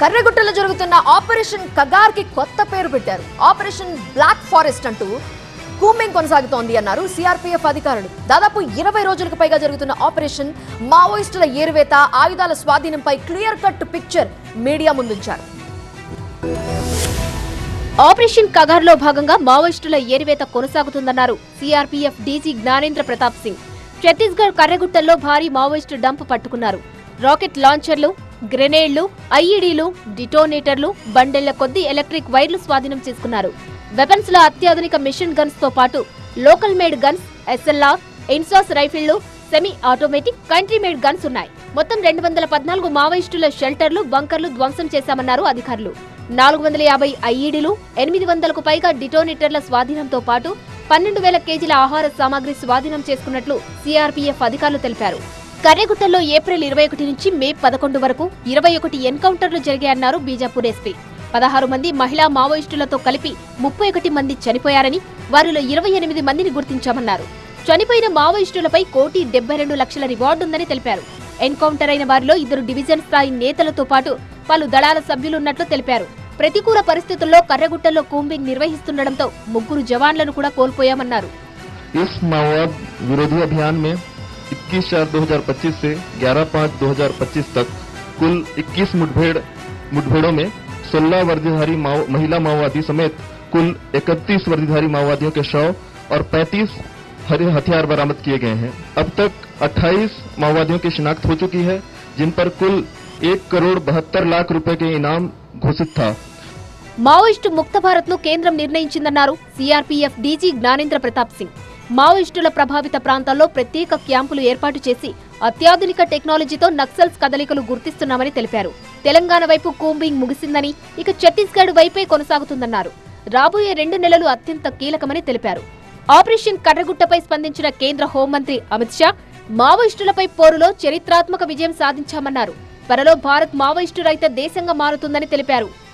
కర్రగుట్టలో జరుగుతున్న ఆపరేషన్ కగార్కి కొత్త పేరు పెట్టారు. ఆపరేషన్ బ్లాక్ ఫారెస్ట్ అంటూ కూంబింగ్ కొనసాగుతోంది అన్నారు సిఆర్పీఎఫ్ అధికారులు. దాదాపు ఇరవై రోజులకు పైగా జరుగుతున్న ఆపరేషన్ మావోయిస్టుల ఏరువేత ఆయుధాల స్వాధీనంపై క్లియర్ కట్ పిక్చర్ మీడియా ముందుంచారు. ఆపరేషన్ కగార్లో భాగంగా మావోయిస్టుల ఏరివేత కొనసాగుతుందన్నారు సిఆర్పీఎఫ్ డీజీ జ్ఞానేంద్ర ప్రతాప్ సింగ్. ఛత్తీస్గఢ్ కర్రగుట్టల్లో భారీ మావోయిస్టు డంప్ పట్టుకున్నారు. రాకెట్ లాంచర్లు గ్రెనేడ్లు ఐఈడీలు డిటోనేటర్లు బండెళ్ళ కొద్దీ ఎలక్ట్రిక్ వైర్లు స్వాధీనం చేసుకున్నారు. వెపన్స్లో అత్యాధునిక మిషన్ గన్స్తో పాటు local made guns SLR INSAS రైఫిళ్ళు semi automatic country made guns ఉన్నాయి. మొత్తం రెండు వందల పద్నాలుగు మావోయిస్టుల షెల్టర్లు బంకర్లు ధ్వంసం చేశామన్నారు అధికారులు. నాలుగు వందల యాభై ఐఈడీలు ఎనిమిది వందలకు పైగా డిటోనేటర్ల స్వాధీనంతో పాటు పన్నెండు వేల కేజీల ఆహార సామాగ్రి స్వాధీనం చేసుకున్నట్లు సీఆర్పీఎఫ్ అధికారులు తెలిపారు. కర్రెగుట్టలో ఏప్రిల్ ఇరవై ఒకటి నుంచి మే పదకొండు వరకు ఇరవై ఒకటి ఎన్కౌంటర్లు జరిగాయన్నారు బీజాపూర్ ఎస్పీ. పదహారు మంది మహిళా మావోయిస్టులతో కలిపి ముప్పై ఒకటి మంది చనిపోయారని వారిలో ఇరవై ఎనిమిది మందిని గుర్తించామన్నారు. చనిపోయిన మావోయిస్టులపై కోటి డెబ్బై రెండు లక్షల రివార్డు ఉందని తెలిపారు. ఎన్కౌంటర్ అయిన వారిలో ఇద్దరు డివిజన్ స్థాయి నేతలతో పాటు పలు దళాల సభ్యులున్నట్లు తెలిపారు. ప్రతికూల పరిస్థితుల్లో కర్రగుట్టలో కూంబింగ్ నిర్వహిస్తుండటంతో ముగ్గురు జవాన్లను కూడా కోల్పోయామన్నారు. 21 चार 2025 से 11 पाँच 2025 तक कुल 21 मुठभेड़ मुठभेड़ों में 16 वर्दीधारी माओ, महिला माओवादी समेत कुल 31 वर्दीधारी माओवादियों के शव और 35 हरे हथियार बरामद किए गए हैं अब तक 28 माओवादियों की शिनाख्त हो चुकी है जिन पर कुल एक करोड़ बहत्तर लाख रुपए के इनाम घोषित था మావోయిస్టు ముక్త భారత్ ను కేంద్రం నిర్ణయించిందన్నారు సీఆర్పీఎఫ్ డీజీ జ్ఞానేంద్ర ప్రతాప్ సింగ్ మావోయిస్టుల ప్రభావిత ప్రాంతాల్లో ప్రత్యేక క్యాంపులు ఏర్పాటు చేసి అత్యాధునిక టెక్నాలజీతో నక్సల్స్ కదలికలు గుర్తిస్తున్నామని తెలిపారు. తెలంగాణ వైపు కూంబింగ్ ముగిసిందని ఇక ఛత్తీస్గఢ్ వైపే కొనసాగుతుందన్నారు. రాబోయే రెండు నెలలు అత్యంత కీలకమని తెలిపారు. ఆపరేషన్ కర్రగుట్టపై స్పందించిన కేంద్ర హోంమంత్రి అమిత్ షా మావోయిస్టులపై పోరులో చరిత్రాత్మక విజయం సాధించామన్నారు. త్వరలో భారత్ మావోయిస్టు రహిత దేశంగా మారుతుందని తెలిపారు.